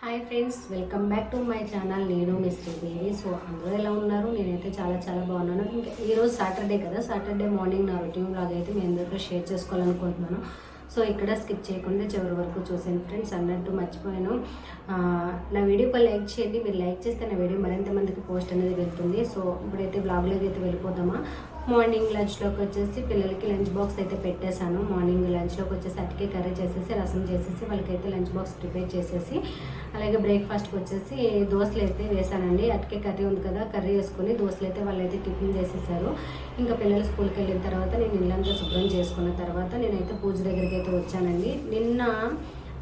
Hi friends welcome back to my channel నేను mister baby so అందరూ ఎలా ఉన్నారు? నేనైతే చాలా చాలా బాగున్నాను. ఇంకా ఈరోజు సాటర్డే కదా? సాటర్డే మార్నింగ్ నా రొటీన్ లాగా అయితే మీ అందరితో షేర్ చేసుకోవాలనుకుంటున్నాను. సో ఇక్కడ స్కిప్ చేయకుండా చివరి వరకు చూసాను ఫ్రెండ్స్ అన్నట్టు మర్చిపోయాను. నా వీడియోకి లైక్ చేయండి. మీరు లైక్ చేస్తే నా వీడియో మరింత మందికి పోస్ట్ అనేది వెళ్తుంది. సో ఇప్పుడైతే బ్లాగ్లోకి అయితే వెళ్ళిపోదామా? మార్నింగ్ లంచ్లోకి వచ్చేసి పిల్లలకి లంచ్ బాక్స్ అయితే పెట్టేశాను. మార్నింగ్ లంచ్లోకి వచ్చేసి అటుకే కర్రీ చేసేసి రసం చేసేసి వాళ్ళకైతే లంచ్ బాక్స్ ప్రిపేర్ చేసేసి అలాగే బ్రేక్ఫాస్ట్కి వచ్చేసి దోశలు అయితే వేసానండి అటుకే కర్రీ ఉంది కదా కర్రీ వేసుకొని దోశలు అయితే వాళ్ళైతే టిఫిన్ చేసేసారు. ఇంకా పిల్లలు స్కూల్కి వెళ్ళిన తర్వాత నేను ఇల్లంతా శుభ్రం చేసుకున్న తర్వాత నేనైతే పూజ దగ్గరికి అయితే వచ్చానండి. నిన్న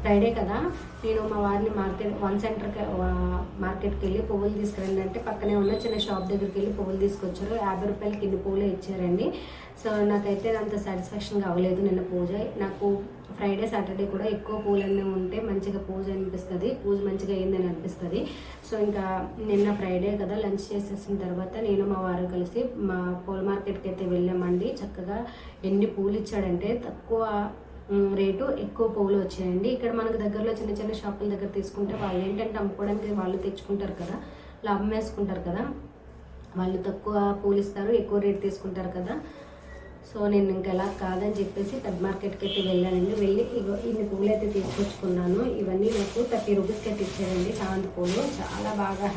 ఫ్రైడే కదా. నేను మా వారిని మార్కెట్ వన్ సెంటర్కి మార్కెట్కి వెళ్ళి పువ్వులు తీసుకురండి అంటే పక్కనే ఉన్న చిన్న షాప్ దగ్గరికి వెళ్ళి పువ్వులు తీసుకొచ్చారు. యాభై రూపాయలకి ఇన్ని పువ్వులు ఇచ్చారండి. సో నాకైతే అంత సాటిస్ఫాక్షన్గా అవ్వలేదు నిన్న పూజ. నాకు ఫ్రైడే సాటర్డే కూడా ఎక్కువ పూలన్నీ ఉంటే మంచిగా పూజ అనిపిస్తుంది. పూజ మంచిగా అయిందని అనిపిస్తుంది. సో ఇంకా నిన్న ఫ్రైడే కదా లంచ్ చేసేసిన తర్వాత నేను మా వారు కలిసి మా పూల మార్కెట్కి అయితే వెళ్ళామండి. చక్కగా ఎన్ని పూలు ఇచ్చాడంటే తక్కువ రేటు ఎక్కువ పువ్వులు వచ్చాయండి. ఇక్కడ మనకు దగ్గరలో చిన్న చిన్న షాపుల దగ్గర తీసుకుంటే వాళ్ళు ఏంటంటే అమ్ముకోవడానికి వాళ్ళు తెచ్చుకుంటారు కదా లాభం వేసుకుంటారు కదా. వాళ్ళు తక్కువ పూలు ఇస్తారు ఎక్కువ రేట్ తీసుకుంటారు కదా. సో నేను ఇంకా ఎలా కాదని చెప్పేసి పెద్ద మార్కెట్కి అయితే వెళ్ళానండి. వెళ్ళి ఇగో ఇన్ని పూలు అయితే తీసుకొచ్చుకున్నాను. ఇవన్నీ నాకు థర్టీ రూపీస్కి అయితే ఇచ్చారండి చామంతి పూలు. చాలా బాగా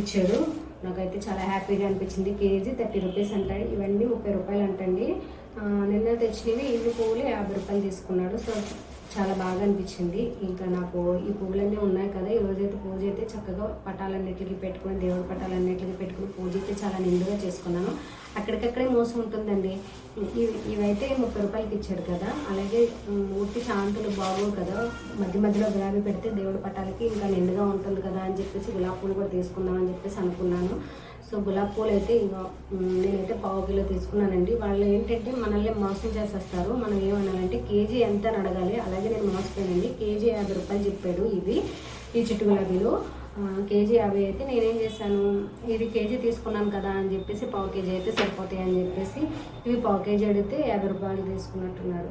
ఇచ్చాడు నాకైతే చాలా హ్యాపీగా అనిపించింది. కేజీ థర్టీ రూపీస్ అంటాడు ఇవన్నీ ముప్పై రూపాయలు అంటండి నిన్న తెచ్చినవి ఇన్ని పువ్వులు యాభై రూపాయలు తీసుకున్నాడు. సో చాలా బాగా అనిపించింది. ఇంకా నాకు ఈ పువ్వులన్నీ ఉన్నాయి కదా ఈ రోజైతే పూజ అయితే చక్కగా పటాలన్నిటికీ పెట్టుకుని దేవుడి పటాలన్నిటికీ పెట్టుకుని పూజ అయితే చాలా నిండుగా చేసుకున్నాను. అక్కడికక్కడే మోసం ఉంటుందండి ఇవి ఇవైతే ముప్పై రూపాయలకి ఇచ్చాడు కదా. అలాగే ఉమ్, శాంతులు బాగోవు కదా. మధ్య మధ్యలో గులాబీ పెడితే దేవుడి పటాలకి ఇంకా నిండుగా ఉంటుంది కదా అని చెప్పేసి గులాబీ పూలు కూడా తీసుకుందాం అని చెప్పేసి అనుకున్నాను. సో గులాబీ పూలు అయితే ఇంకా నేనైతే పావు కిలో తీసుకున్నానండి. వాళ్ళు ఏంటంటే మనల్ని మోసం చేసేస్తారు. మనం ఏమనాలంటే కేజీ ఎంత అడగాలి. అలాగే నేను మోసపోయానండి. కేజీ యాభై రూపాయలు చెప్పాడు ఇవి ఈ చిట్టు గులాబీలు కేజీ యాభై అయితే నేనేం చేశాను? ఇది కేజీ తీసుకున్నాను కదా అని చెప్పేసి పావు కేజీ అయితే సరిపోతాయి అని చెప్పేసి ఇవి పావు కేజీ అడిగితే యాభై రూపాయలు తీసుకున్నట్టున్నారు.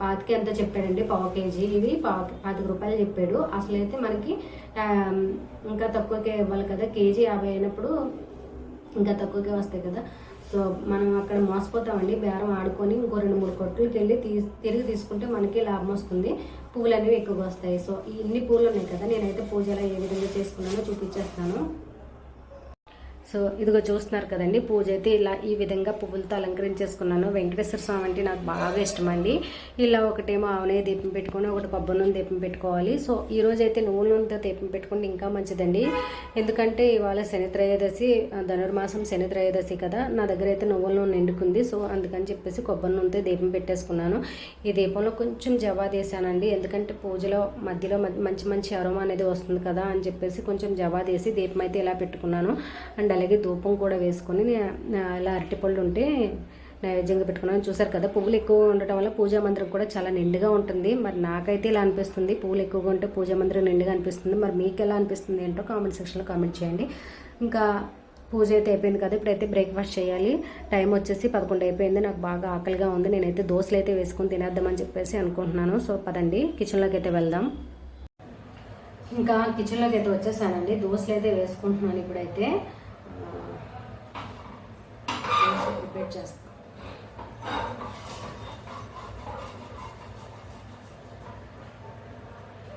పాతికి ఎంత చెప్పాడండి? పావు కేజీ. ఇవి పావు పాతిక రూపాయలు చెప్పాడు. అసలు అయితే మనకి ఇంకా తక్కువకే ఇవ్వాలి కదా? కేజీ యాభై అయినప్పుడు ఇంకా తక్కువకే వస్తాయి కదా? సో మనం అక్కడ మోసపోతామండి. బేరం ఆడుకొని ఇంకో రెండు మూడు కొట్టులకి వెళ్ళి తీ తిరిగి తీసుకుంటే మనకి లాభం వస్తుంది. పువ్వులు అనేవి ఎక్కువగా వస్తాయి. సో ఈ ఇన్ని పూలు ఉన్నాయి కదా నేనైతే పూజ ఎలా ఏ విధంగా చేసుకున్నానో చూపించేస్తాను. సో ఇదిగో చూస్తున్నారు కదండి పూజ అయితే ఇలా ఈ విధంగా పువ్వులతో అలంకరించేసుకున్నాను. వెంకటేశ్వర స్వామి అంటే నాకు బాగా ఇష్టం అండి ఇలా ఒకటేమో ఆవునే దీపం పెట్టుకొని ఒకటి కొబ్బరి నూనె దీపం పెట్టుకోవాలి. సో ఈ రోజైతే అయితే నువ్వుల నూనెతో దీపం పెట్టుకుంటే ఇంకా మంచిదండి. ఎందుకంటే ఇవాళ శని త్రయోదశి ధనుర్మాసం శని త్రయోదశి కదా నా దగ్గర అయితే నువ్వుల నూనె నిండుకుంది. సో అందుకని చెప్పేసి కొబ్బరి నూనెతో దీపం పెట్టేసుకున్నాను. ఈ దీపంలో కొంచెం జవా వేసానండి ఎందుకంటే పూజలో మధ్యలో మధ్య- మంచి మంచి అరోమా అనేది వస్తుంది కదా అని చెప్పేసి కొంచెం జవా వేసి దీపం అయితే ఇలా పెట్టుకున్నాను. అండ్ అలాగే ధూపం కూడా వేసుకొని ఇలా అరటిపళ్ళు ఉంటే నైవేద్యంగా పెట్టుకున్నాను. చూసారు కదా పువ్వులు ఎక్కువ ఉండటం వల్ల పూజా మందిరం కూడా చాలా నిండుగా ఉంటుంది. మరి నాకైతే ఇలా అనిపిస్తుంది. పువ్వులు ఎక్కువగా ఉంటే పూజా మందిరం నిండుగా అనిపిస్తుంది. మరి మీకు ఎలా అనిపిస్తుంది ఏంటో కామెంట్ సెక్షన్లో కామెంట్ చేయండి. ఇంకా పూజ అయితే అయిపోయింది కదా ఇప్పుడైతే బ్రేక్ఫాస్ట్ చేయాలి. టైం వచ్చేసి పదకొండు అయిపోయింది. నాకు బాగా ఆకలిగా ఉంది. నేనైతే దోశలు అయితే వేసుకొని తినేద్దామని చెప్పేసి అనుకుంటున్నాను. సో పదండి. కిచెన్లోకి అయితే వెళ్దాం. ఇంకా కిచెన్లోకి అయితే వచ్చేసానండి. దోశలు అయితే వేసుకుంటున్నాను ఇప్పుడైతే. సెపరేట్ చేస్తాం. చేస్తాను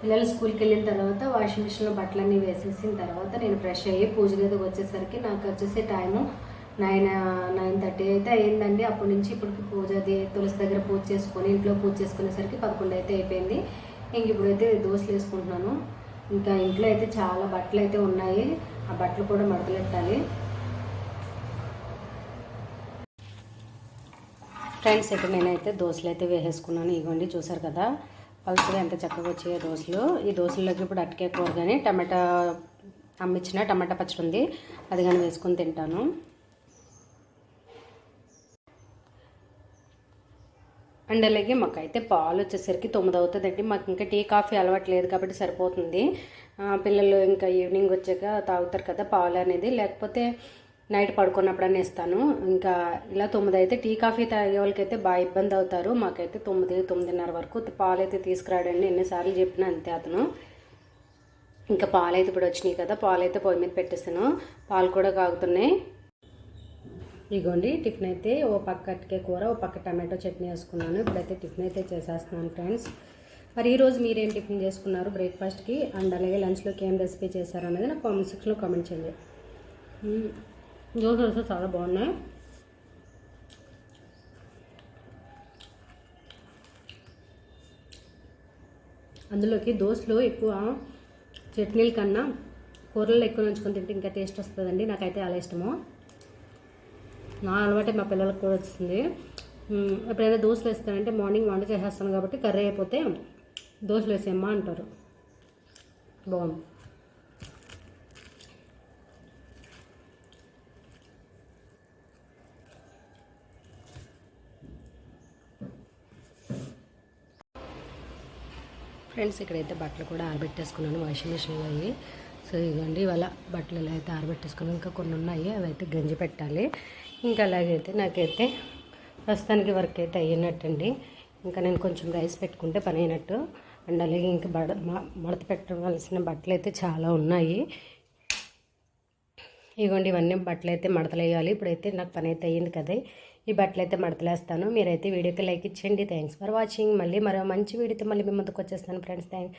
పిల్లలు స్కూల్కి వెళ్ళిన తర్వాత వాషింగ్ మిషన్లో బట్టలన్నీ వేసేసిన తర్వాత నేను ఫ్రెష్ అయ్యి పూజ గదికి వచ్చేసరికి నాకు వచ్చేసే టైము నైన్ నైన్ థర్టీ అయితే అయిందండి అప్పటి నుంచి ఇప్పటికి పూజ అది తులసి దగ్గర పూజ చేసుకొని ఇంట్లో పూజ చేసుకునేసరికి పదకొండు అయితే అయిపోయింది. ఇంక ఇప్పుడైతే దోశలు వేసుకుంటున్నాను. ఇంకా ఇంట్లో అయితే చాలా బట్టలు అయితే ఉన్నాయి. ఆ బట్టలు కూడా మడతలెట్టాలి ఫ్రెండ్స్ అయితే నేనైతే దోశలు అయితే వేసేసుకున్నాను. ఇవ్వండి చూసారు కదా? పలుసుగా ఎంత చక్కగా వచ్చాయో దోశలు. ఈ దోశల్లోకి ఇప్పుడు అట్టకే కూర కానీ టమాటా అమ్మిచ్చిన టమాటా పచ్చడి ఉంది. అది కానీ వేసుకొని తింటాను. అండ్ అలాగే మాకు అయితే పాలు వచ్చేసరికి తొమ్మిది అవుతుందండి. మాకు ఇంకా టీ కాఫీ అలవాటు లేదు కాబట్టి సరిపోతుంది. పిల్లలు ఇంకా ఈవినింగ్ వచ్చాక తాగుతారు కదా పాలు అనేది. లేకపోతే నైట్ పడుకున్నప్పుడనే ఇస్తాను ఇంకా ఇలా తొమ్మిది అయితే టీ కాఫీ తాగే వాళ్ళకైతే బాగా ఇబ్బంది అవుతారు. మాకైతే తొమ్మిది తొమ్మిదిన్నర వరకు పాలు అయితే తీసుకురాడండి. ఎన్నిసార్లు చెప్పినా అంతే అతను. ఇంకా పాలైతే ఇప్పుడు వచ్చినాయి కదా పాలు అయితే పొయ్యి మీద పెట్టేస్తాను. పాలు కూడా కాగుతున్నాయి. ఇగోండి టిఫిన్ అయితే ఓ పక్క అట్టికే కూర ఓ పక్క టమాటో చట్నీ వేసుకున్నాను. ఇప్పుడైతే టిఫిన్ అయితే చేసేస్తున్నాను ఫ్రెండ్స్. మరి ఈరోజు మీరేం టిఫిన్ చేసుకున్నారు బ్రేక్ఫాస్ట్కి? అండ్ అలాగే లంచ్లోకి ఏం రెసిపీ చేశారు అనేది నాకు కామెంట్ సెక్షన్లో కామెంట్ చేయండి. దోశ దోశలు చాలా బాగున్నాయి. అందులోకి దోశలో ఎక్కువ చట్నీల కన్నా కూరలు ఎక్కువ నుంచుకొని తింటే ఇంకా టేస్ట్ వస్తుందండి. నాకైతే అలా ఇష్టము. నా అలవాటే మా పిల్లలకు కూడా వస్తుంది ఎప్పుడైనా దోశలు వేస్తానంటే మార్నింగ్ వంట చేసేస్తాను కాబట్టి కర్రీ అయిపోతే దోశలు వేసేయమ్మా అంటారు. బాగుంది. ఫ్రెండ్స్ ఇక్కడైతే బట్టలు కూడా ఆరబెట్టేసుకున్నాను వాషింగ్ మిషన్లో అవి సో ఇదిగోండి ఇవాళ బట్టలు ఇలా అయితే ఆరబెట్టేసుకున్నాను. ఇంకా కొన్ని ఉన్నాయి అవి అయితే గంజి పెట్టాలి. ఇంకా అలాగైతే నాకైతే ప్రస్తుతానికి వర్క్ అయితే అయ్యినట్టండి ఇంకా నేను కొంచెం రైస్ పెట్టుకుంటే పని అయినట్టు. అండ్ అలాగే ఇంకా బడ మడత పెట్టవలసిన బట్టలు అయితే చాలా ఉన్నాయి. ఇదిగోండి ఇవన్నీ బట్టలు అయితే మడతలు వేయాలి. ఇప్పుడైతే నాకు పని అయితే అయ్యింది కదా. ఈ బట్టలు అయితే మడతలేస్తాను. మీరైతే వీడియోకి లైక్ ఇచ్చేయండి. థ్యాంక్స్ ఫర్ వాచింగ్ మళ్ళీ మరో మంచి వీడియోతో మళ్ళీ మీ ముందుకు వచ్చేస్తాను ఫ్రెండ్స్ థ్యాంక్